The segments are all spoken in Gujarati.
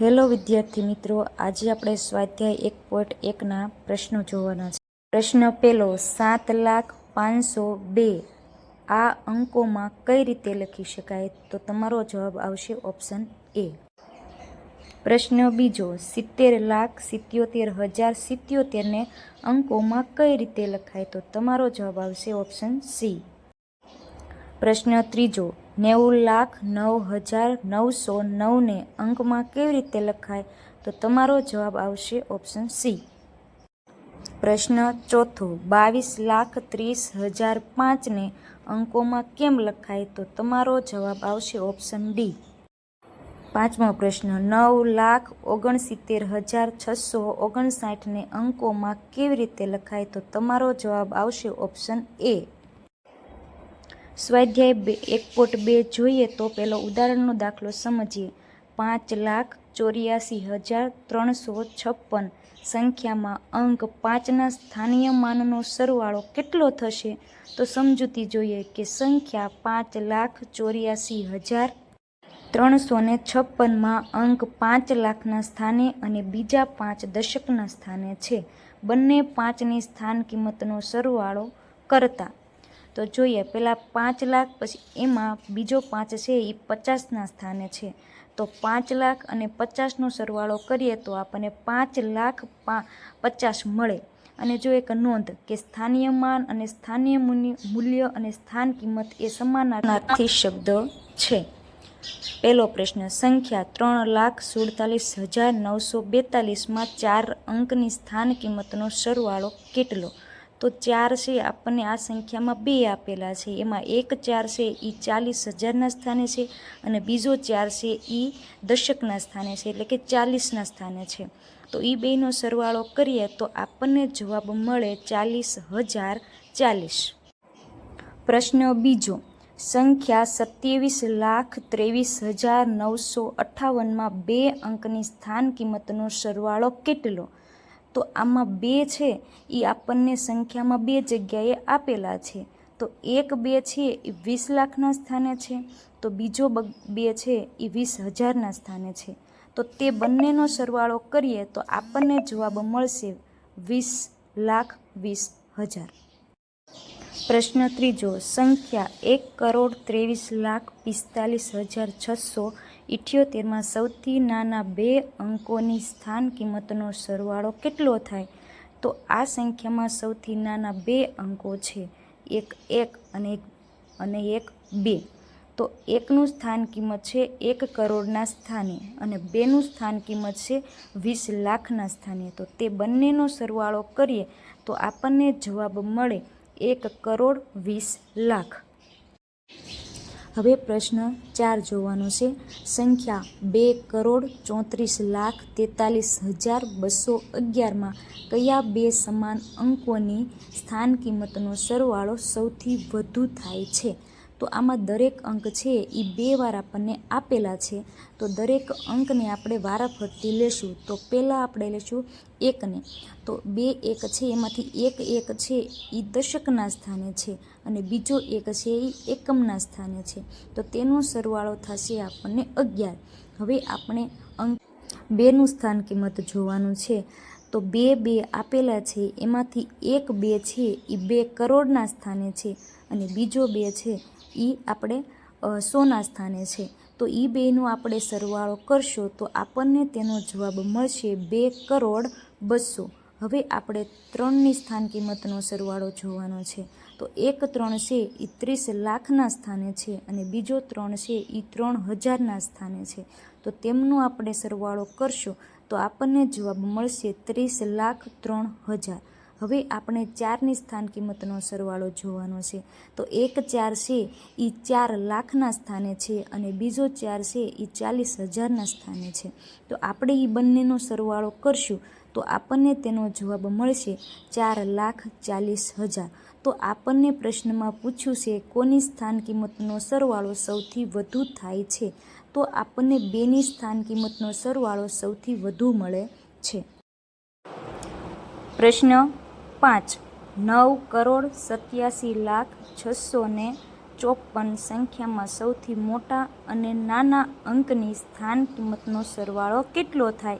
હેલો વિદ્યાર્થી મિત્રો, આજે આપણે સ્વાધ્યાય એક પોઈન્ટ એકના પ્રશ્નો જોવાના છે. પ્રશ્ન પહેલો સાત લાખ પાંચસો બે. આ અંકોમાં કઈ રીતે લખી શકાય? તો તમારો જવાબ આવશે ઓપ્શન એ. પ્રશ્ન બીજો, સિત્તેર લાખ સિત્યોતેર હજાર સિત્યોતેરને અંકોમાં કઈ રીતે લખાય? તો તમારો જવાબ આવશે ઓપ્શન સી. પ્રશ્ન ત્રીજો નેવું લાખ નવ હજાર નવસો નવને અંકમાં કેવી રીતે લખાય? તો તમારો જવાબ આવશે ઓપ્શન સી. પ્રશ્ન ચોથો, બાવીસ લાખ ત્રીસ હજાર પાંચને અંકોમાં કેમ લખાય? તો તમારો જવાબ આવશે ઓપ્શન ડી. પાંચમો પ્રશ્ન, નવ લાખ ઓગણસિત્તેર હજાર છસો ઓગણસાઠને અંકોમાં કેવી રીતે લખાય? તો તમારો જવાબ આવશે ઓપ્શન એ. સ્વાધ્યાય બે, એક પોટ બે જોઈએ તો પેલો ઉદાહરણનો દાખલો સમજીએ. પાંચ લાખ ચોર્યાસી હજાર ત્રણસો છપ્પન સંખ્યામાં અંક પાંચના સ્થાનીય માનનો સરવાળો કેટલો થશે? તો સમજૂતી જોઈએ કે સંખ્યા પાંચ લાખ ચોર્યાસી હજાર ત્રણસો ને છપ્પનમાં અંક પાંચ લાખના સ્થાને અને બીજા પાંચ દશકના સ્થાને છે. બંને પાંચની સ્થાન કિંમતનો સરવાળો કરતા તો જોઈએ પહેલાં પાંચ લાખ, પછી એમાં બીજો પાંચ છે એ પચાસના સ્થાને છે. તો પાંચ લાખ અને પચાસનો સરવાળો કરીએ તો આપણને પાંચ લાખ પચાસ મળે. અને જો એક નોંધ કે સ્થાનીય માન અને સ્થાનીય મૂલ્ય અને સ્થાન કિંમત એ સમાનાર્થી શબ્દ છે. પહેલો પ્રશ્ન, સંખ્યા ત્રણ લાખ સુડતાલીસ હજાર નવસો બેતાલીસમાં ચાર અંકની સ્થાન કિંમતનો સરવાળો કેટલો? તો ચાર છે, આપણને આ સંખ્યામાં બે આપેલા છે. એમાં એક ચાર છે એ ચાલીસ હજારના સ્થાને છે અને બીજો ચાર છે એ દશકના સ્થાને છે, એટલે કે ચાલીસના સ્થાને છે. તો એ બેનો સરવાળો કરીએ તો આપણને જવાબ મળે ચાલીસ હજાર ચાલીસ. પ્રશ્ન બીજો, સંખ્યા સત્યાવીસ લાખ ત્રેવીસ હજાર નવસો અઠ્ઠાવનમાં બે અંકની સ્થાન કિંમતનો સરવાળો કેટલો? તો આમાં બે છે એ આપણને સંખ્યામાં બે જગ્યાએ આપેલા છે. તો એક બે છે એ વીસ લાખના સ્થાને છે. તો બીજો બે છે એ વીસ હજારના સ્થાને છે. તો તે બંનેનો સરવાળો કરીએ તો આપણને જવાબ મળશે વીસ લાખ વીસ હજાર. પ્રશ્ન ત્રીજો, સંખ્યા એક કરોડ ત્રેવીસ લાખ પિસ્તાલીસ હજાર છસો ઇઠ્યોતેરમાં સૌથી નાના બે અંકોની સ્થાન કિંમતનો સરવાળો કેટલો થાય? તો આ સંખ્યામાં સૌથી નાના બે અંકો છે. એક એક અને એક અને એક બે. તો એકનું સ્થાન કિંમત છે એક કરોડના સ્થાને અને બેનું સ્થાન કિંમત છે વીસ લાખના સ્થાને. તો તે બંનેનો સરવાળો કરીએ તો આપણને જવાબ મળે એક કરોડ વીસ લાખ. હવે પ્રશ્ન ચાર જોવાનો છે. સંખ્યા બે કરોડ ચોત્રીસ લાખ તેતાલીસ હજાર બસો અગિયારમાં કયા બે સમાન અંકોની સ્થાન કિંમતનો સરવાળો સૌથી વધુ થાય છે? તો આમાં દરેક અંક છે એ બે વાર આપણને આપેલા છે. તો દરેક અંકને આપણે વારાફરતી લેશું. તો પહેલાં આપણે લેશું એકને. તો બે એક છે, એમાંથી એક એક છે એ દશકના સ્થાને છે અને બીજો એક છે એ એકમના સ્થાને છે. તો તેનો સરવાળો થશે આપણને અગિયાર. હવે આપણે અંક બેનું સ્થાન કિંમત જોવાનું છે. તો બે બે આપેલા છે, એમાંથી એક બે છે એ બે કરોડના સ્થાને છે અને બીજો બે છે એ આપણે સોના સ્થાને છે. તો એ બેનો આપણે સરવાળો કરશો તો આપણને તેનો જવાબ મળશે બે કરોડ બસો. હવે આપણે ત્રણની સ્થાન કિંમતનો સરવાળો જોવાનો છે. તો એક ત્રણ છે એ ત્રીસ લાખના સ્થાને છે અને બીજો ત્રણ છે એ ત્રણ હજારના સ્થાને છે. તો તેમનો આપણે સરવાળો કરશો તો આપણને જવાબ મળશે ત્રીસ લાખ ત્રણ હજાર. હવે આપણે ચારની સ્થાન કિંમતનો સરવાળો જોવાનો છે. તો એક ચાર છે એ ચાર લાખના સ્થાને છે અને બીજો ચાર છે એ ચાલીસ હજારના સ્થાને છે. તો આપણે એ બંનેનો સરવાળો કરશું. તો આપણને તેનો જવાબ મળશે ચાર લાખ ચાલીસ હજાર. તો આપણને પ્રશ્નમાં પૂછ્યું છે, કોની સ્થાન કિંમતનો સરવાળો સૌથી વધુ થાય છે? તો આપણને બેની સ્થાન કિંમતનો સરવાળો સૌથી વધુ મળે છે. પ્રશ્ન પાંચ. નવ કરોડ સત્યાસી લાખ છસો ને ચોપન સંખ્યામાં સૌથી મોટા અને નાના અંકની સ્થાન કિંમતનો સરવાળો કેટલો થાય?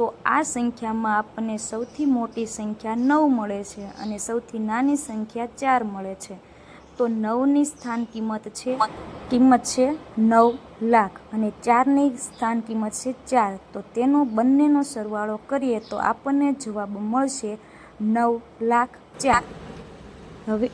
તો આ સંખ્યામાં આપણને સૌથી મોટી સંખ્યા નવ મળે છે અને સૌથી નાની સંખ્યા ચાર મળે છે. તો નવની સ્થાન કિંમત છે કિંમત છે નવ લાખ અને ચારની સ્થાન કિંમત છે ચાર. તો તેનો બંનેનો સરવાળો કરીએ તો આપણને જવાબ મળશે નવ લાખ ચાર. હવે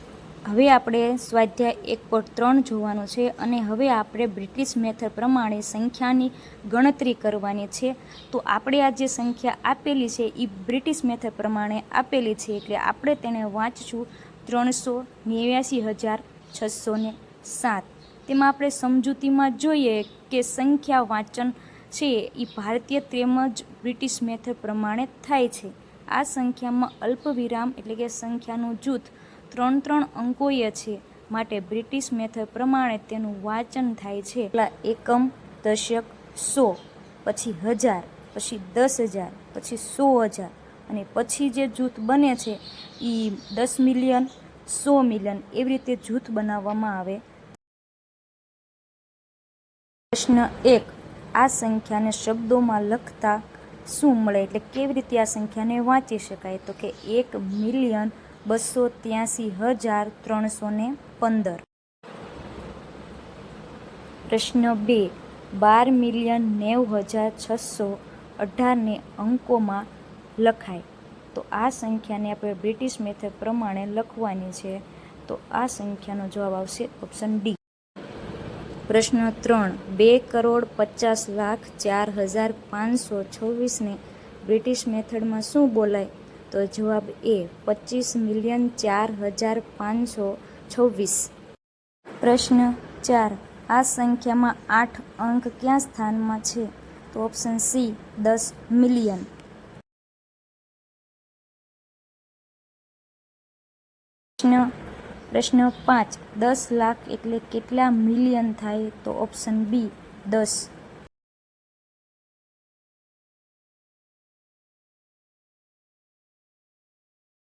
હવે આપણે સ્વાધ્યાય એક પોઈન્ટ ત્રણ જોવાનું છે અને હવે આપણે બ્રિટિશ મેથડ પ્રમાણે સંખ્યાની ગણતરી કરવાની છે. તો આપણે આ જે સંખ્યા આપેલી છે એ બ્રિટિશ મેથડ પ્રમાણે આપેલી છે એટલે આપણે તેને વાંચશું ત્રણસો નેવ્યાસી હજાર છસો ને સાત. તેમાં આપણે સમજૂતીમાં જોઈએ કે સંખ્યા વાંચન છે એ ભારતીય તેમજ બ્રિટિશ મેથડ પ્રમાણે થાય છે. આ સંખ્યામાં અલ્પવિરામ એટલે કે સંખ્યાનું જૂથ ત્રણ ત્રણ અંકોય છે. માટે બ્રિટિશ મેથડ પ્રમાણે તેનું વાંચન થાય છે. એકમ, દશક, સો, પછી હજાર, પછી દસ હજાર, પછી સો હજાર, અને પછી જે જૂથ બને છે એ દસ મિલિયન, સો મિલિયન એવી રીતે જૂથ બનાવવામાં આવે. પ્રશ્ન એક, આ સંખ્યાને શબ્દોમાં લખતા શું મળે? એટલે કેવી રીતે આ સંખ્યાને વાંચી શકાય? તો કે એક મિલિયન બસો ત્યાંસી હજાર ત્રણસો ને પંદર. પ્રશ્ન બે, બાર મિલિયન નેવ હજાર છસો અઢારને અંકોમાં લખાય. તો આ સંખ્યાને આપણે બ્રિટિશ મેથડ પ્રમાણે લખવાની છે. તો આ સંખ્યાનો જવાબ આવશે ઓપ્શન ડી પ્રશ્ન ત્રણ, બે કરોડ પચાસ લાખ ચાર હજાર પાંચસો છવ્વીસને બ્રિટિશ મેથડમાં શું બોલાય? તો જવાબ એ, પચીસ મિલિયન ચાર હજાર પાંચસો છવ્વીસ. પ્રશ્ન ચાર, આ સંખ્યામાં આઠ અંક ક્યાં સ્થાનમાં છે? તો ઓપ્શન સી દસ મિલિયન. પ્રશ્ન પ્રશ્ન પાંચ, દસ લાખ એટલે કેટલા મિલિયન થાય? તો ઓપ્શન બી દસ.